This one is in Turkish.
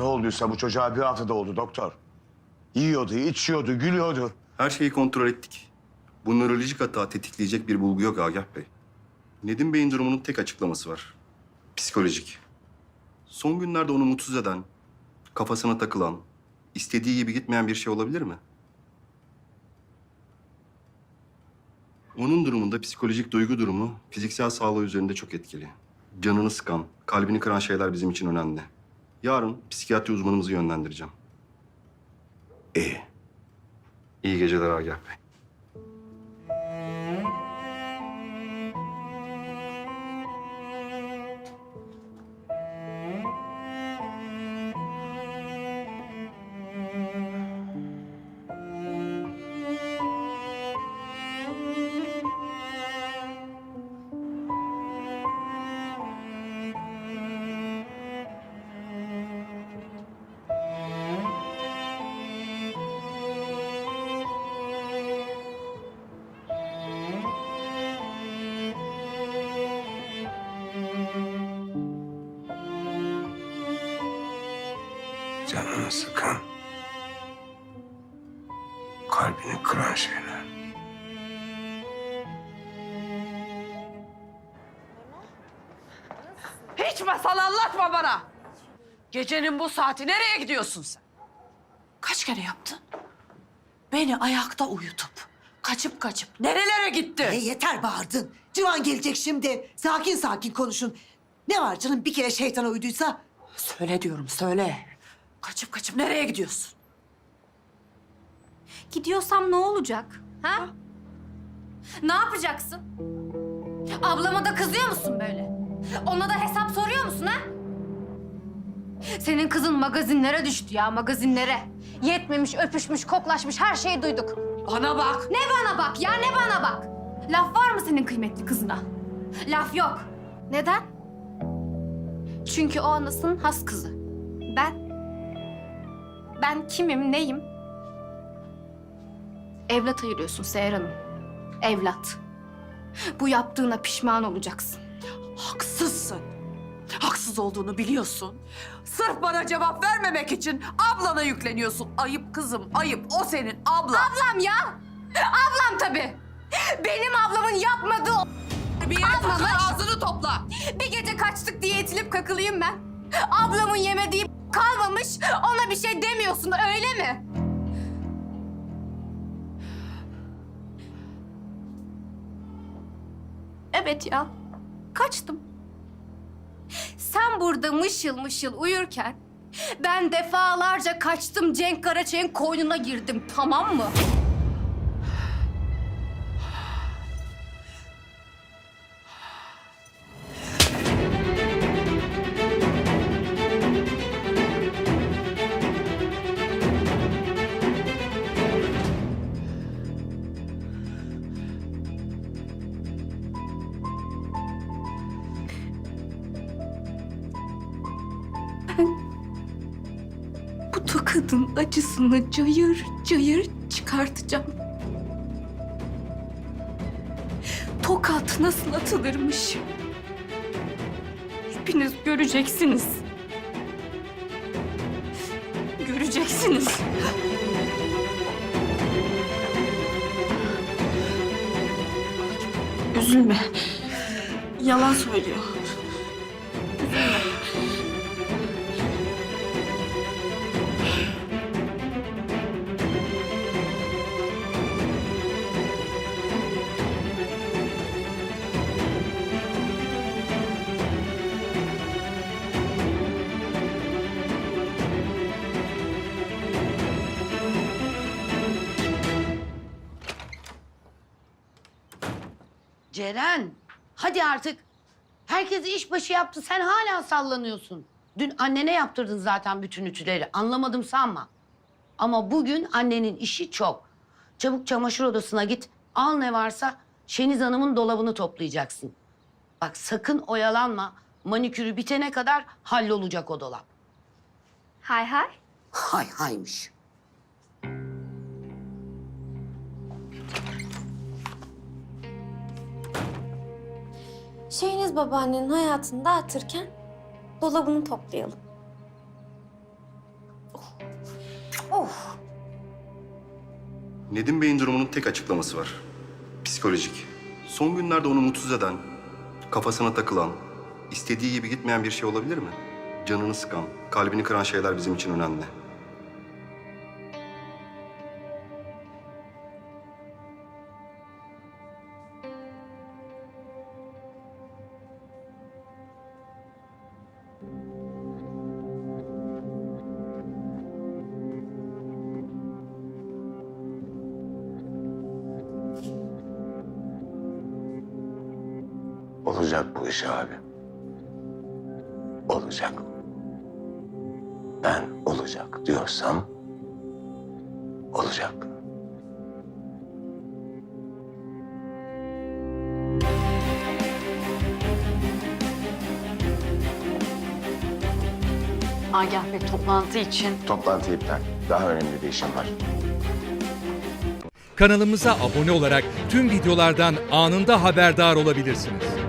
Ne olduysa bu çocuğa bir haftada oldu doktor. Yiyordu, içiyordu, gülüyordu. Her şeyi kontrol ettik. Bu nörolojik hata tetikleyecek bir bulgu yok Agah Bey. Nedim Bey'in durumunun tek açıklaması var. Psikolojik. Son günlerde onu mutsuz eden, kafasına takılan, istediği gibi gitmeyen bir şey olabilir mi? Onun durumunda psikolojik duygu durumu fiziksel sağlığı üzerinde çok etkili. Canını sıkan, kalbini kıran şeyler bizim için önemli. Yarın psikiyatri uzmanımızı yönlendireceğim. İyi. İyi geceler Agah Bey. Canını sıkan, kalbini kıran şeyler. Hiç masal anlatma bana. Gecenin bu saati nereye gidiyorsun sen? Kaç kere yaptın? Beni ayakta uyutup, kaçıp kaçıp nerelere gitti? E yeter bağırdın. Civan gelecek şimdi. Sakin sakin konuşun. Ne var canım bir kere şeytana uyduysa? Söyle diyorum, söyle. Kaçıp kaçıp nereye gidiyorsun? Gidiyorsam ne olacak? Ha? Ne yapacaksın? Ablama da kızıyor musun böyle? Ona da hesap soruyor musun ha? Senin kızın magazinlere düştü ya, magazinlere. Yetmemiş, öpüşmüş, koklaşmış her şeyi duyduk. Bana bak. Ne bana bak ya, ne bana bak? Laf var mı senin kıymetli kızına? Laf yok. Neden? Çünkü o anasının has kızı. Ben... Ben kimim, neyim? Evlat ayırıyorsun Seher Hanım. Evlat. Bu yaptığına pişman olacaksın. Haksızsın. Haksız olduğunu biliyorsun. Sırf bana cevap vermemek için ablana yükleniyorsun. Ayıp kızım, ayıp. O senin ablan. Ablam ya! Ablam tabii. Benim ablamın yapmadığı o... Bir yere takıl, ağzını topla. Bir gece kaçtık diye itilip kakılayım ben. Ablamın yemediği kalmamış, ona bir şey demiyorsun öyle mi? Evet ya, kaçtım. Sen burada mışıl mışıl uyurken ben defalarca kaçtım Cenk Karaçay'ın koynuna girdim tamam mı? Bu tokadın acısını cayır cayır çıkartacağım. Tokat nasıl atılırmış? Hepiniz göreceksiniz. Göreceksiniz. Üzülme. Yalan söylüyor. Ceren, hadi artık. Herkes işbaşı yaptı, sen hala sallanıyorsun. Dün annene yaptırdın zaten bütün ütüleri, anlamadım sanma. Ama bugün annenin işi çok. Çabuk çamaşır odasına git, al ne varsa Şeniz Hanım'ın dolabını toplayacaksın. Bak sakın oyalanma, manikürü bitene kadar hallolacak o dolap. Hay hay. Hay haymış. Şeyiniz babaannenin hayatını dağıtırken dolabını toplayalım. Nedim Bey'in durumunun tek açıklaması var. Psikolojik. Son günlerde onu mutsuz eden, kafasına takılan, istediği gibi gitmeyen bir şey olabilir mi? Canını sıkan, kalbini kıran şeyler bizim için önemli. Olacak bu iş abi. Olacak. Ben olacak diyorsam olacak. Agah Bey toplantı için Toplantı iptal. Daha önemli bir işim var. Kanalımıza abone olarak tüm videolardan anında haberdar olabilirsiniz.